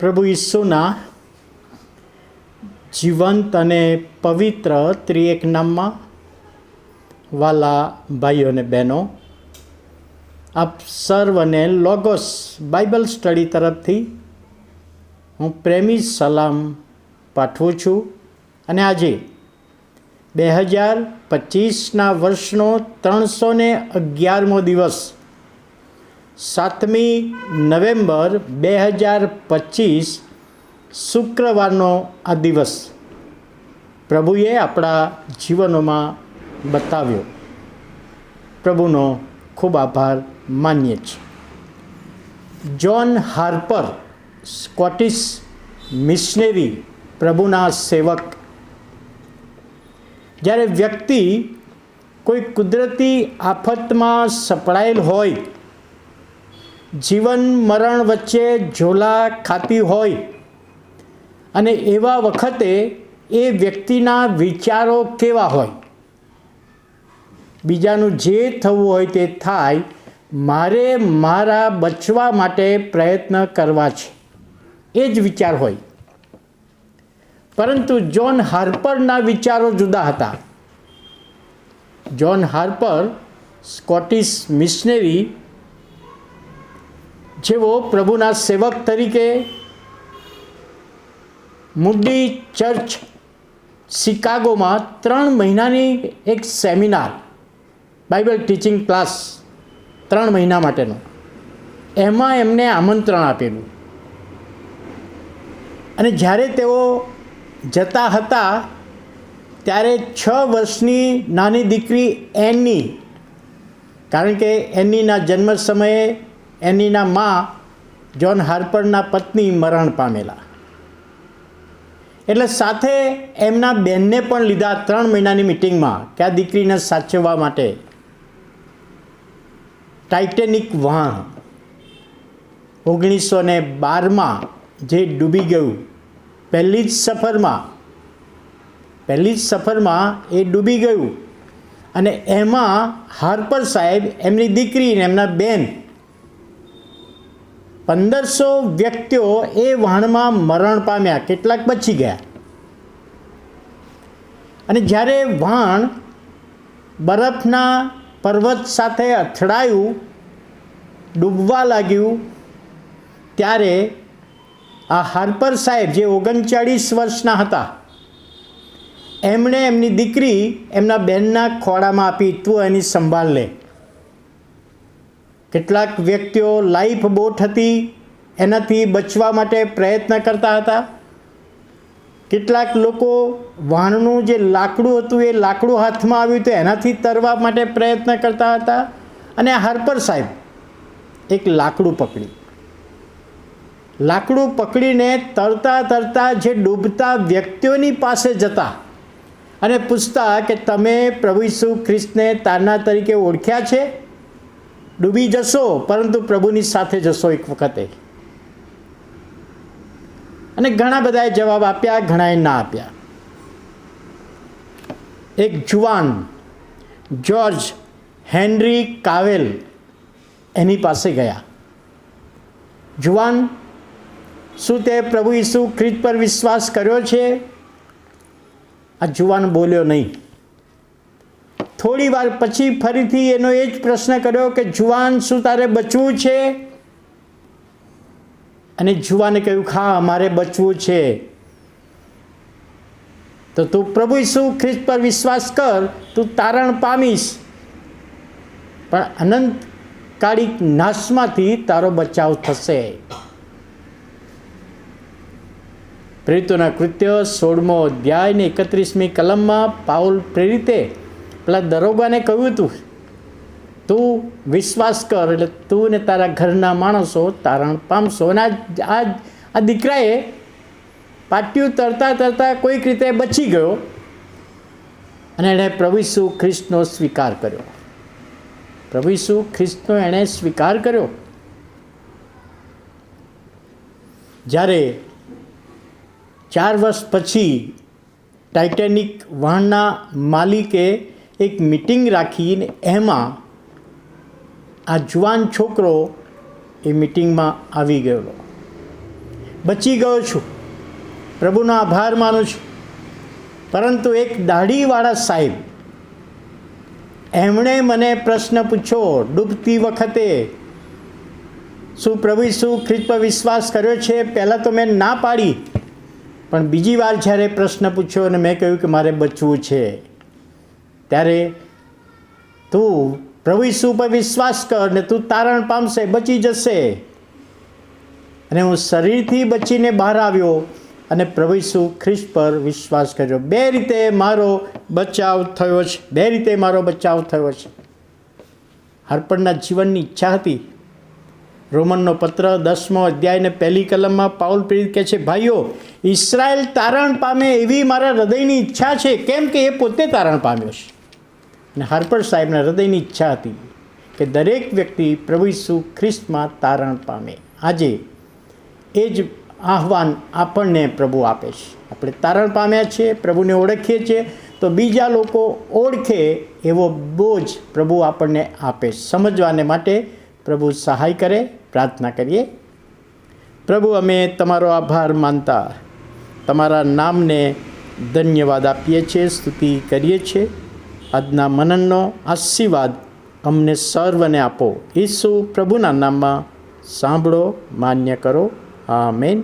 પ્રભુ ઈસુના જીવંત અને પવિત્ર ત્રિએક નામમાં વાલા ભાઈઓ અને બહેનો, આપ સર્વને લોગોસ બાઇબલ સ્ટડી તરફથી હું પ્રેમી સલામ પાઠવું છું અને આજે બે હજાર પચીસના વર્ષનો ત્રણસો ને અગિયારમો દિવસ સાતમી નવેમ્બર બે હજાર પચીસ શુક્રવારનો આ દિવસ પ્રભુએ આપણા જીવનોમાં બતાવ્યો. પ્રભુનો ખૂબ આભાર માનીએ છીએ. જ્હોન હાર્પર, સ્કોટિશ મિશનરી પ્રભુના સેવક. જ્યારે વ્યક્તિ કોઈ કુદરતી આફતમાં સપડાયેલ હોય જીવન મરણ વચ્ચે ઝોલા ખાતી હોય. અને એવા વખતે એ વ્યક્તિના વિચારો કેવા હોય? બીજાનું જે થવું હોય તે થાય, મારે મારા બચવા માટે પ્રયત્ન કરવા છે. એ જ વિચાર હોય. પરંતુ જ્હોન હાર્પરના વિચારો જુદા હતા. જ્હોન હાર્પર સ્કોટિશ મિશનરી જેઓ પ્રભુના સેવક તરીકે મુડી ચર્ચ શિકાગોમાં ત્રણ મહિનાની એક સેમિનાર, બાઇબલ ટીચિંગ ક્લાસ ત્રણ મહિના માટેનો. એમાં એમને આમંત્રણ આપેલું. અને જ્યારે તેઓ જતા હતા, ત્યારે છ વર્ષની નાની દીકરી એની, કારણ કે એનીના જન્મ સમયે એનીના મા જ્હોન હાર્પરના પત્ની મરણ પામેલા. એટલે સાથે એમના બેનને પણ લીધા ત્રણ મહિનાની મિટિંગમાં કે આ દીકરીને સાચવવા માટે. ટાઇટેનિક વહાણ. ઓગણીસો ને બારમાં જે ડૂબી ગયું, પહેલી જ સફરમાં, પહેલી જ સફરમાં એ ડૂબી ગયું અને એમાં હાર્પર સાહેબ, એમની દીકરી ને એમના બેન પંદરસો વ્યક્તિઓ એ વહાણમાં મરણ પામ્યા, કેટલાક બચી ગયા. અને જ્યારે વહાણ બરફના પર્વત સાથે અથડાયું, ડૂબવા લાગ્યું, ત્યારે આ હાર્પર સાહેબ જે ઓગણચાળીસ વર્ષના હતા, એમણે એમની દીકરી એમના બેનના ખોળામાં આપી, તું એની સંભાળ લે. કેટલાક વ્યક્તિઓ લાઈફ બોટ હતી, એનાથી બચવા માટે પ્રયત્ન કરતા હતા. કેટલાક લોકો વાણનું જે લાકડું હતું, એ લાકડું હાથમાં આવ્યું તો એનાથી તરવા માટે પ્રયત્ન કરતા હતા. અને હાર્પર સાહેબ, એક લાકડું પકડી. લાકડું પકડીને તરતા તરતા જે ડૂબતા વ્યક્તિઓની પાસે જતા અને પૂછતા કે તમે પ્રભુ ઈસુ ખ્રિસ્તને તારના તરીકે ઓળખ્યા છે? ડૂબી જશો, પરંતુ પ્રભુની સાથે જશો એક વખતે. અને ઘણા બધાએ જવાબ આપ્યા, ઘણાએ ના આપ્યા. એક જુવાન, જ્યોર્જ હેનરી કાવેલ, એની પાસે ગયા. જુવાન, શું તે પ્રભુ ઈસુ ખ્રિસ્ત પર વિશ્વાસ કર્યો છે? આ જુવાન બોલ્યો નહીં. થોડી વાર પછી ફરીથી એનો એ જ પ્રશ્ન કર્યો કે, જુવાન, શું તારે બચવું છે? અને જુવાને કહ્યું ખા મારે બચવું છે. તો તું પ્રભુ ઈસુ ખ્રિસ્ત પર વિશ્વાસ કર, તું તારણ પામીશ. પણ અનંતકાળી નાશમાંથી તારો બચાવ થશે. પ્રેરિતોના કૃત્ય સોળમો અધ્યાય ને એકત્રીસમી કલમમાં પાઉલ પ્રેરિતે પેલા દરોગાને કહ્યું હતું તું વિશ્વાસ કર, એટલે તું ને તારા ઘરના માણસો તારણ પામશો. અને આ આ દીકરાએ પાટિયું તરતા તરતા કોઈક રીતે બચી ગયો અને એણે પ્રભુ ખ્રિસ્તનો સ્વીકાર કર્યો. પ્રભુ ખ્રિસ્તનો એણે સ્વીકાર કર્યો. જ્યારે ચાર વર્ષ પછી ટાઇટેનિક વહાણના માલિકે એક મિટિંગ રાખીને એમાં આ જુવાન છોકરો એ મિટિંગમાં આવી ગયેલો. બચી ગયો છું. પ્રભુનો આભાર માનું છું. પરંતુ એક દાઢીવાળા સાહેબ એમણે મને પ્રશ્ન પૂછ્યો, ડૂબતી વખતે શું પ્રભુ શું ખ્રિસ્ત વિશ્વાસ કર્યો છે? પહેલાં તો મેં ના પાડી. પણ બીજી વાર જ્યારે પ્રશ્ન પૂછ્યો અને મેં કહ્યું કે મારે બચવું છે. ત્યારે તું પ્રભુ ઈસુ પર વિશ્વાસ કર ને તું તારણ પામશે, બચી જશે. અને હું શરીરથી બચીને બહાર આવ્યો અને પ્રભુ ઈસુ ખ્રિસ્ત પર વિશ્વાસ કર્યો. બે રીતે મારો બચાવ થયો છે. બે રીતે મારો બચાવ થયો છે. હરપણના જીવનની ઈચ્છા હતી. રોમનનો પત્ર દસમો અધ્યાયને પહેલી કલમમાં પાઉલ પ્રેરિત કહે છે, ભાઈઓ ઇસરાયલ તારણ પામે એવી મારા હૃદયની ઈચ્છા છે. કેમ કે એ પોતે તારણ પામ્યો છે. અને હાર્પર સાહેબના હૃદયની ઈચ્છા હતી કે દરેક વ્યક્તિ પ્રભુ ઈસુ ખ્રિસ્તમાં તારણ પામે. આજે એ જ આહવાન આપણને પ્રભુ આપે છે. આપણે તારણ પામ્યા છીએ પ્રભુને ઓળખીએ છીએ, તો બીજા લોકો ઓળખે એવો બોજ પ્રભુ આપણને આપે. સમજવાને માટે પ્રભુ સહાય કરે, પ્રાર્થના કરીએ. પ્રભુ, અમે તમારો આભાર માનતા, તમારા નામને ધન્યવાદ આપીએ છીએ, સ્તુતિ કરીએ છીએ. આજના મનનનો આશીર્વાદ અમને સર્વને આપો. ઈસુ પ્રભુના નામમાં સાંભળો માન્ય કરો. આમેન.